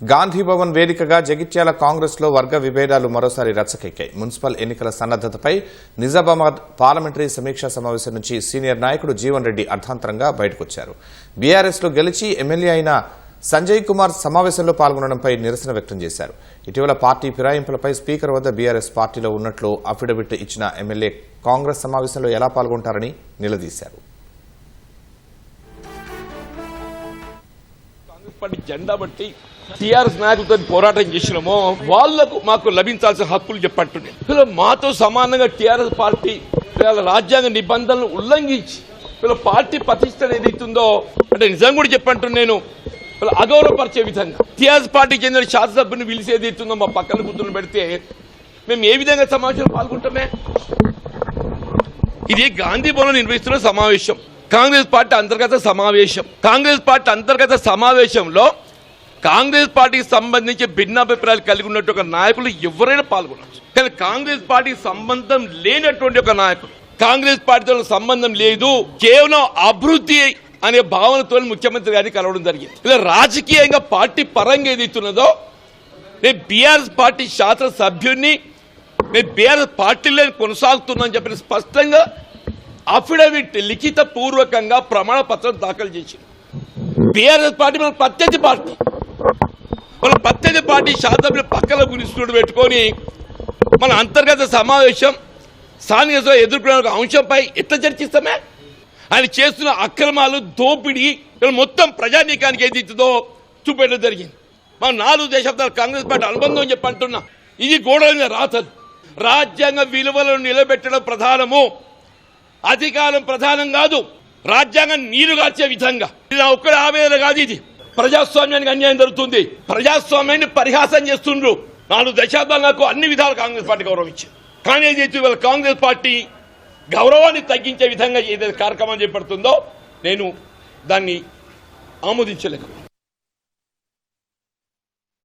గాంధీభవన్ వేదికగా జగిత్యాల కాంగ్రెస్లో వర్గ విభేదాలు మరోసారి రచ్చకెక్కాయి. మున్సిపల్ ఎన్నికల సన్నద్దతపై నిజామాబాద్ పార్లమెంటరీ సమీక్షా సమావేశం నుంచి సీనియర్ నాయకుడు జీవన్ రెడ్డి అర్థాంతరంగా బయటకొచ్చారు. బీఆర్ఎస్లో గెలిచి ఎమ్మెల్యే అయిన సంజయ్ కుమార్ సమావేశంలో పాల్గొనడంపై నిరసన వ్యక్తం చేశారు. ఇటీవల పార్టీ ఫిరాయింపులపై స్పీకర్ వద్ద బీఆర్ఎస్ పార్టీలో ఉన్నట్లు అఫిడవిట్ ఇచ్చిన ఎమ్మెల్యే కాంగ్రెస్ సమావేశంలో ఎలా పాల్గొంటారని నిలదీశారు. పార్టీ జెండా బట్టి టీఆర్ఎస్ నాయకులతో పోరాటం చేసినామో వాళ్ళకు మాకు లభించాల్సిన హక్కులు చెప్పంటున్నాయి మాతో సమానంగా టీఆర్ఎస్ పార్టీ రాజ్యాంగ నిబంధనలు ఉల్లంఘించి వీళ్ళ పార్టీ ప్రతిష్ట ఏదైతుందో అంటే నిజం కూడా చెప్పంటున్నాను నేను. ఇలా అగౌరవపరిచే విధంగా టీఆర్ఎస్ పార్టీకి చెందిన శాసనసభ్యుని పిలిచి ఏదైతుందో మా పక్కన కూతురు పెడితే మేము ఏ విధంగా సమావేశంలో పాల్గొంటామే? ఇది గాంధీ భవన్ నిర్వహిస్తున్న సమావేశం. కాంగ్రెస్ పార్టీ అంతర్గత సమావేశం. కాంగ్రెస్ పార్టీ అంతర్గత సమావేశంలో కాంగ్రెస్ పార్టీకి సంబంధించి భిన్నాభిప్రాయాలు కలిగి ఉన్నట్టు ఒక నాయకులు ఎవరైనా పాల్గొనవచ్చు కానీ కాంగ్రెస్ పార్టీకి సంబంధం లేనటువంటి ఒక నాయకుడు కాంగ్రెస్ పార్టీతో సంబంధం లేదు కేవలం అభివృద్ధి అనే భావనతో ముఖ్యమంత్రి గారిని కలవడం జరిగింది. ఇలా రాజకీయంగా పార్టీ పరంగా ఏదైతున్నదో నేను బీఆర్ఎస్ పార్టీ శాసనసభ్యుడిని నేను బీఆర్ఎస్ పార్టీలో కొనసాగుతున్నా అని చెప్పిన స్పష్టంగా అఫిడవిట్ లిఖిత పూర్వకంగా ప్రమాణ పత్రం దాఖలు చేసింది బీఆర్ఎస్ పార్టీ మన ప్రత్యర్థి పార్టీ. మన ప్రత్యర్థి పార్టీ శాసనసభ్యులు పక్కన గురిస్తుడు పెట్టుకొని మన అంతర్గత సమావేశం స్థానిక సంస్థలు ఎదుర్కొనే ఒక అంశంపై ఎట్లా చర్చిస్తామే? ఆయన చేస్తున్న అక్రమాలు దోపిడీ మొత్తం ప్రజానీకానికి ఏది ఇచ్చిందో చూపెట్టడం జరిగింది. మనం నాలుగు దశాబ్దాల కాంగ్రెస్ పార్టీ అనుబంధం అని చెప్పి అంటున్నా. ఇది గోడల మీద రాతలు. రాజ్యాంగ విలువలను నిలబెట్టడం ప్రధానము. అధికారం ప్రధానం కాదు రాజ్యాంగం నీరు కాచే విధంగా. ఇది నా ఆవేదన కాదు ఇది. ప్రజాస్వామ్యానికి అన్యాయం జరుగుతుంది. ప్రజాస్వామ్యాన్ని పరిహాసం చేస్తుండ్రు. నాలుగు దశాబ్దాలకు అన్ని విధాలు కాంగ్రెస్ పార్టీ గౌరవం ఇచ్చింది కానీ ఏదైతే ఇవాళ కాంగ్రెస్ పార్టీ గౌరవాన్ని తగ్గించే విధంగా ఏదైతే కార్యక్రమం చేపడుతుందో నేను దాన్ని ఆమోదించలేకపోతున్నాను